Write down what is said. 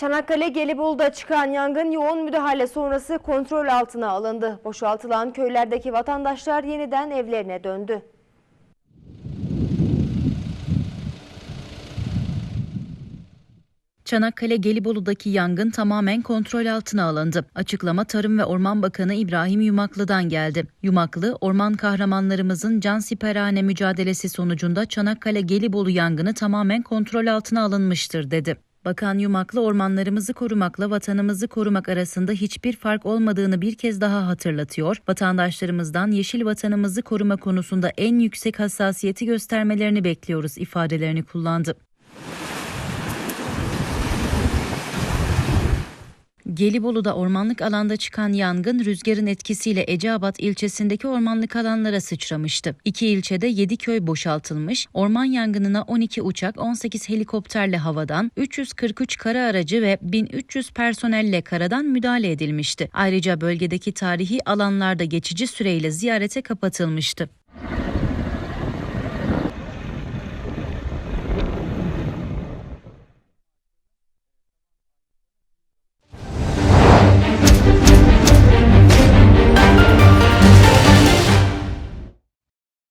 Çanakkale Gelibolu'da çıkan yangın yoğun müdahale sonrası kontrol altına alındı. Boşaltılan köylerdeki vatandaşlar yeniden evlerine döndü. Çanakkale Gelibolu'daki yangın tamamen kontrol altına alındı. Açıklama Tarım ve Orman Bakanı İbrahim Yumaklı'dan geldi. Yumaklı, orman kahramanlarımızın can siperhane mücadelesi sonucunda Çanakkale Gelibolu yangını tamamen kontrol altına alınmıştır dedi. Bakan Yumaklı ormanlarımızı korumakla vatanımızı korumak arasında hiçbir fark olmadığını bir kez daha hatırlatıyor. Vatandaşlarımızdan yeşil vatanımızı koruma konusunda en yüksek hassasiyeti göstermelerini bekliyoruz ifadelerini kullandı. Gelibolu'da ormanlık alanda çıkan yangın rüzgarın etkisiyle Eceabat ilçesindeki ormanlık alanlara sıçramıştı. İki ilçede 7 köy boşaltılmış, orman yangınına 12 uçak, 18 helikopterle havadan, 343 kara aracı ve 1300 personelle karadan müdahale edilmişti. Ayrıca bölgedeki tarihi alanlarda geçici süreyle ziyarete kapatılmıştı.